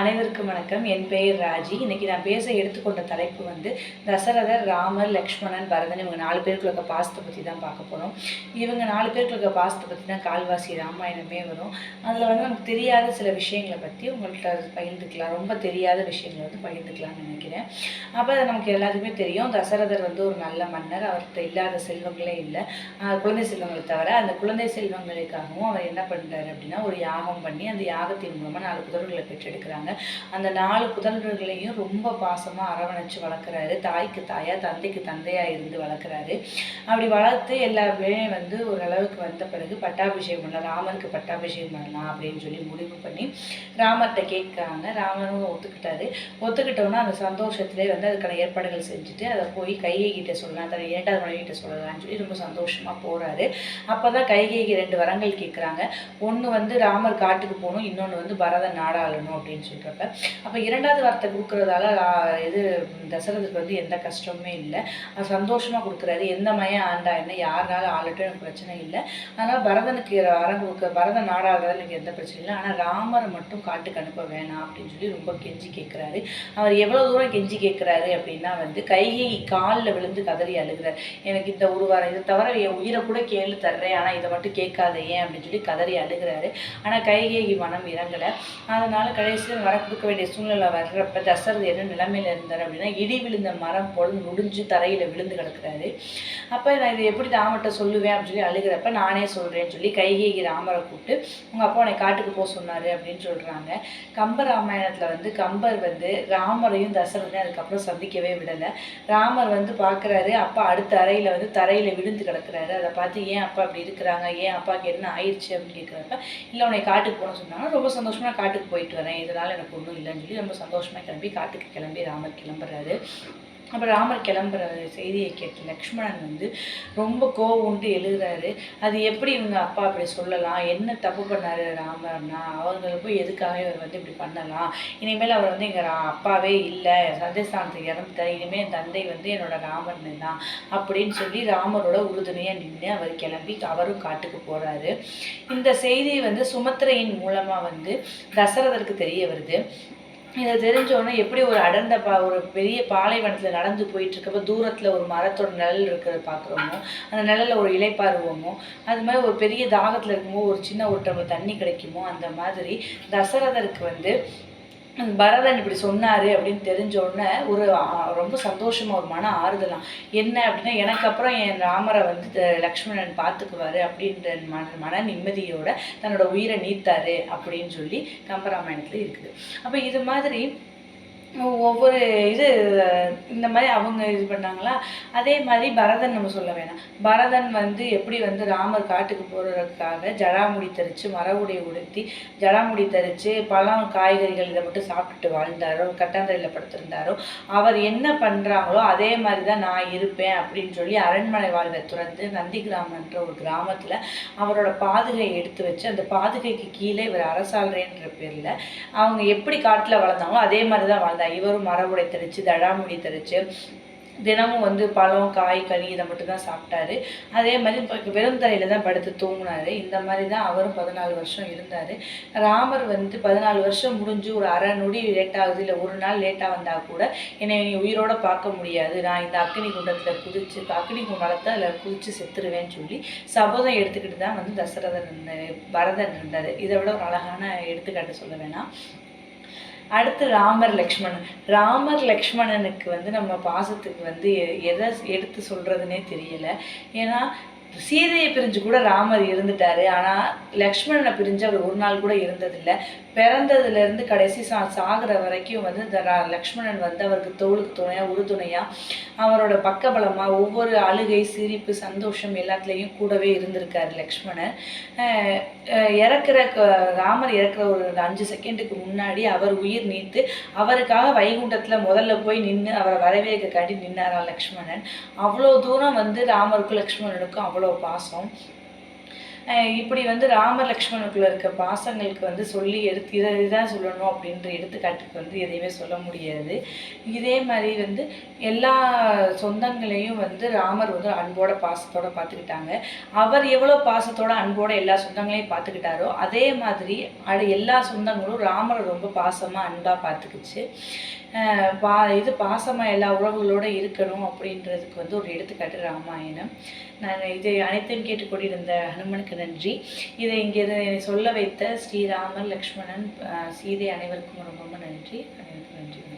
அனைவருக்கும் வணக்கம். என் பெயர் ராஜி. இன்னைக்கு நான் பேச எடுத்துக்கொண்ட தலைப்பு வந்து தசரதர் ராமர் லக்ஷ்மணன் பரதன் இவங்க நாலு பேருக்கு இருக்க பாசத்தை பற்றி தான் பார்க்க போகிறோம் இவங்க நாலு பேருக்குள்ள இருக்க பாசத்தை பற்றி தான் கால்வாசி ராமாயணமே வரும். அதில் வந்து நமக்கு தெரியாத சில விஷயங்களை பற்றி உங்கள்கிட்ட பகிர்ந்துக்கலாம். ரொம்ப தெரியாத விஷயங்களை வந்து பகிர்ந்துக்கலாம்னு நினைக்கிறேன். அப்போ அது நமக்கு எல்லாத்துக்குமே தெரியும். தசரதர் வந்து ஒரு நல்ல மன்னர். அவர்கிட்ட இல்லாத செல்வங்களே இல்லை. குழந்தை செல்வங்களை தவிர அந்த குழந்தை செல்வங்களுக்காகவும் அவர் என்ன பண்ணுறாரு அப்படின்னா ஒரு யாகம் பண்ணி அந்த யாகத்தின் மூலமாக நாலு புதர்களை பெற்றெடுக்கிறாங்க. அந்த நாலு புதல்வர்களையும் ரொம்ப பாசமாக அரவணைச்சு வளர்க்குறாரு. தாய்க்கு தாயாக தந்தைக்கு தந்தையாக இருந்து வளர்க்குறாரு. அப்படி வளர்த்து எல்லா வந்து ஓரளவுக்கு வந்த பிறகு பட்டாபிஷேகம் பண்ணலாம். ராமருக்கு பட்டாபிஷேகம் பண்ணலாம் அப்படின்னு சொல்லி முடிவு பண்ணி ராமர்கிட்ட கேட்குறாங்க. ராமரும் ஒத்துக்கிட்டாரு. ஒத்துக்கிட்டோன்னா அந்த சந்தோஷத்திலே வந்து அதுக்கான ஏற்பாடுகள் செஞ்சுட்டு அதை போய் கையை கிட்ட சொல்லலாம். தன் இரண்டாவது மனைவி கிட்ட சொல்லலாம்னு சொல்லி ரொம்ப சந்தோஷமாக போகிறாரு அப்போ தான் கைகைக்கு ரெண்டு வரங்கள் கேட்குறாங்க. ஒன்று வந்து ராமர் காட்டுக்கு போகணும். இன்னொன்று வந்து பரதன் நாடாளணும் அப்படின்னு சொல்லி சொல்றப்ப அப்போ இரண்டாவது வார்த்தை கொடுக்குறதால இது தசரதுக்கு வந்து எந்த கஷ்டமுமே இல்லை. சந்தோஷமாக கொடுக்குறாரு. எந்த மையம் ஆண்டா என்ன யாருனாலும் ஆளட்டும் எனக்கு பிரச்சனை இல்லை. அதனால் பரதனுக்கு வரம் கொடுக்க பரதன் நாடாகிறதால எனக்கு எந்த பிரச்சனையும் இல்லை. ஆனால் ராமரை மட்டும் காட்டுக்கு அனுப்ப வேணாம் அப்படின்னு சொல்லி ரொம்ப கெஞ்சி கேட்குறாரு அவர் எவ்வளோ தூரம் கெஞ்சி கேட்குறாரு அப்படின்னா வந்து கைகை காலில் விழுந்து கதறி அழுகிறார். எனக்கு இந்த ஒரு வாரம் இதை தவிர என் உயிரை கூட கேள்வி தர்றேன். ஆனால் இதை மட்டும் கேட்காத ஏன் அப்படின்னு சொல்லி கதறி அழுகிறாரு. ஆனால் கைகேகி மனம் இறங்கலை. அதனால் கடைசியில் வர கொடுக்க வேண்டிய சூழ்நிலை வர்றப்ப தசரது என்ன நிலைமையில் இருந்தார் அப்படின்னா இடி விழுந்த மரம் போல் முடிஞ்சு தரையில் விழுந்து கிடக்குறாரு. அப்போ நான் இதை எப்படி ராமர்கிட்ட சொல்லுவேன் அப்படின்னு சொல்லி அழுகிறப்ப நானே சொல்கிறேன்னு சொல்லி கைகேயி ராமரை கூப்பிட்டு உங்கள் அப்பா உன்னை காட்டுக்கு போக சொன்னார் அப்படின்னு சொல்கிறாங்க கம்ப ராமாயணத்தில் வந்து கம்பர் வந்து ராமரையும் தசரதையும் அதுக்கப்புறம் சந்திக்கவே விடலை. ராமர் வந்து பார்க்குறாரு அப்பா அடுத்த அறையில் வந்து தரையில் விழுந்து கிடக்குறாரு. அதை பார்த்து ஏன் அப்பா அப்படி இருக்கிறாங்க? ஏன் அப்பாவுக்கு என்ன ஆயிடுச்சு? அப்படின்னு கேட்குறப்ப இல்லை உன்னை காட்டுக்கு போகணும்னு சொன்னாங்க. ரொம்ப சந்தோஷமாக காட்டுக்கு போயிட்டு வரேன். இதனால் எனக்கு ஒன்றும் இல்லைன்னு சொல்லி ரொம்ப சந்தோஷமாக கிளம்பி காட்டுக்கு கிளம்பி ராமர் கிளம்புறாரு. அப்புறம் ராமர் கிளம்புற செய்தியை கேட்டு லக்ஷ்மணன் வந்து ரொம்ப கோவம் உண்டு எழுதுறாரு. அது எப்படி இவங்க அப்பா அப்படி சொல்லலாம்? என்ன தப்பு பண்ணாரு ராமர்னா? அவங்களை போய் எதுக்காக இவர் வந்து இப்படி பண்ணலாம்? இனிமேல் அவர் வந்து எங்கள் அப்பாவே இல்லை. சந்தேஸ்தானத்துக்கு இறந்துட்டார். இனிமேல் என் தந்தை வந்து என்னோட ராமர்னு தான். அப்படின்னு சொல்லி ராமரோட உறுதுணையாக நின்று அவர் கிளம்பி அவரும் காட்டுக்கு போறாரு. இந்த செய்தி வந்து சுமத்திரையின் மூலமாக வந்து தசரதருக்கு தெரிய வருது. இதை தெரிஞ்சோடனே எப்படி ஒரு அடர்ந்த பா ஒரு பெரிய பாலைவனத்தில் நடந்து போயிட்டுருக்கப்போ தூரத்தில் ஒரு மரத்தோட நிழல் இருக்கிறத பார்க்குறோமோ அந்த நிழலில் ஒரு இலைப்பாருவோமோ அது மாதிரி ஒரு பெரிய தாகத்தில் இருக்கும்போது ஒரு சின்ன ஒரு டம்ளர் தண்ணி கிடைக்குமோ அந்த மாதிரி தசரதருக்கு வந்து பரதன் இப்படி சொன்னார் அப்படின்னு தெரிஞ்சோடனே ஒரு ரொம்ப சந்தோஷமாக ஒரு மன ஆறுதலாம். என்ன அப்படின்னா எனக்கு அப்புறம் என் ராமரை வந்து லக்ஷ்மணன் பார்த்துக்குவாரு அப்படின்ற மன மன நிம்மதியோட தன்னோட உயிரை நீத்தாரு அப்படின்னு சொல்லி கம்பராமாயணத்தில் இருக்குது. அப்போ இது மாதிரி ஒவ்வொரு இது இந்த மாதிரி அவங்க இது பண்ணாங்களா? அதே மாதிரி பரதன் நம்ம சொல்ல வேணாம். பரதன் வந்து எப்படி வந்து ராமர் காட்டுக்கு போகிறதுக்காக ஜடாமுடி தரித்து மரவுடைய உடுத்தி ஜடாமுடி தரித்து பழம் காய்கறிகள் இதை மட்டும் சாப்பிட்டுட்டு வாழ்ந்தாரோ கட்டாந்தரையில் படுத்திருந்தாரோ அவர் என்ன பண்ணுறாங்களோ அதே மாதிரி தான் நான் இருப்பேன் அப்படின்னு சொல்லி அரண்மனை வாழ்வை துறந்து நந்தி கிராமன்ற ஒரு கிராமத்தில் அவரோட பாதுகையை எடுத்து வச்சு அந்த பாதுகைக்கு கீழே இவர் அரசாள்றேன்ற பேரில் அவங்க எப்படி காட்டில் வளர்ந்தாங்களோ அதே மாதிரி தான் தான் இவரும் மரபுடை தெளிச்சு தடாமுடி தெளிச்சு தினமும் வந்து பழம் காய் கனி இதை மட்டும் தான் சாப்பிட்டாரு. அதே மாதிரி இப்போ வெறும் தரையில தான் படுத்து தூங்கினார். இந்த மாதிரி தான் அவரும் பதினாலு வருஷம் இருந்தார். ராமர் வந்து பதினாலு வருஷம் முடிஞ்சு ஒரு அரை நொடி லேட் ஆகுது இல்லை ஒரு நாள் லேட்டாக வந்தால் கூட என்னை நீ உயிரோட பார்க்க முடியாது. நான் இந்த அக்னி குண்டத்தில் குதிச்சு அக்னி குண்டத்தை அதில் குதிச்சு செத்துருவேன்னு சொல்லி சபதம் எடுத்துக்கிட்டு தான் வந்து தசரதன் இருந்தார் பரதன் இருந்தார் இதை விட ஒரு அழகான எடுத்துக்காட்டு சொல்ல வேணாம். அடுத்து ராமர் லக்ஷ்மணன். ராமர் லக்ஷ்மணனுக்கு வந்து நம்ம பாசத்துக்கு வந்து எ- எதை எடுத்து சொல்றதுனே தெரியல. ஏன்னா சீதையை பிரிஞ்சு கூட ராமர் இருந்துட்டாரு. ஆனால் லக்ஷ்மணனை பிரிஞ்சு அவர் ஒரு நாள் கூட இருந்ததில்லை. பிறந்ததுலேருந்து கடைசி சா சாகிற வரைக்கும் வந்து இந்த ரா- லக்ஷ்மணன் வந்து அவருக்கு தோளுக்கு துணையாக உறுதுணையாக அவரோட பக்கபலமாக ஒவ்வொரு அழுகை சிரிப்பு சந்தோஷம் எல்லாத்துலேயும் கூடவே இருந்திருக்காரு லக்ஷ்மணன். இறக்குற க- ராமர் இறக்குற ஒரு அஞ்சு செகண்டுக்கு முன்னாடி அவர் உயிர் நீத்து அவருக்காக வைகுண்டத்தில் முதல்ல போய் நின்று அவரை வரவேற்க காட்டி நின்னாராம் லக்ஷ்மணன். அவ்வளோ தூரம் வந்து ராமருக்கும் லக்ஷ்மணனுக்கும் அவ்வளோ colaboração இப்படி வந்து ராம லக்ஷ்மணுக்குள்ள இருக்க பாசங்களுக்கு வந்து சொல்லி எடுத்து இதை இதுதான் சொல்லணும் அப்படின்ற எடுத்துக்காட்டுக்கு வந்து எதையுமே சொல்ல முடியாது. இதே மாதிரி வந்து எல்லா சொந்தங்களையும் வந்து ராமர் வந்து அன்போட பாசத்தோட பார்த்துக்கிட்டாங்க. அவர் எவ்வளோ பாசத்தோட அன்போட எல்லா சொந்தங்களையும் பார்த்துக்கிட்டாரோ அதே மாதிரி அது எல்லா சொந்தங்களும் ராமரை ரொம்ப பாசமாக அன்பாக பார்த்துக்குச்சு. பா இது பாசமாக எல்லா உறவுகளோட இருக்கணும் அப்படின்றதுக்கு வந்து ஒரு எடுத்துக்காட்டு ராமாயணம். நான் இதை அனைத்தையும் கேட்டுக்கொண்டிருந்த ஹனுமனுக்கு நன்றி. இதை இங்கே என்னை சொல்ல வைத்த ஸ்ரீராமன் லக்ஷ்மணன் சீதை அனைவருக்கும் ரொம்ப ரொம்ப நன்றி. அனைவருக்கும் நன்றி.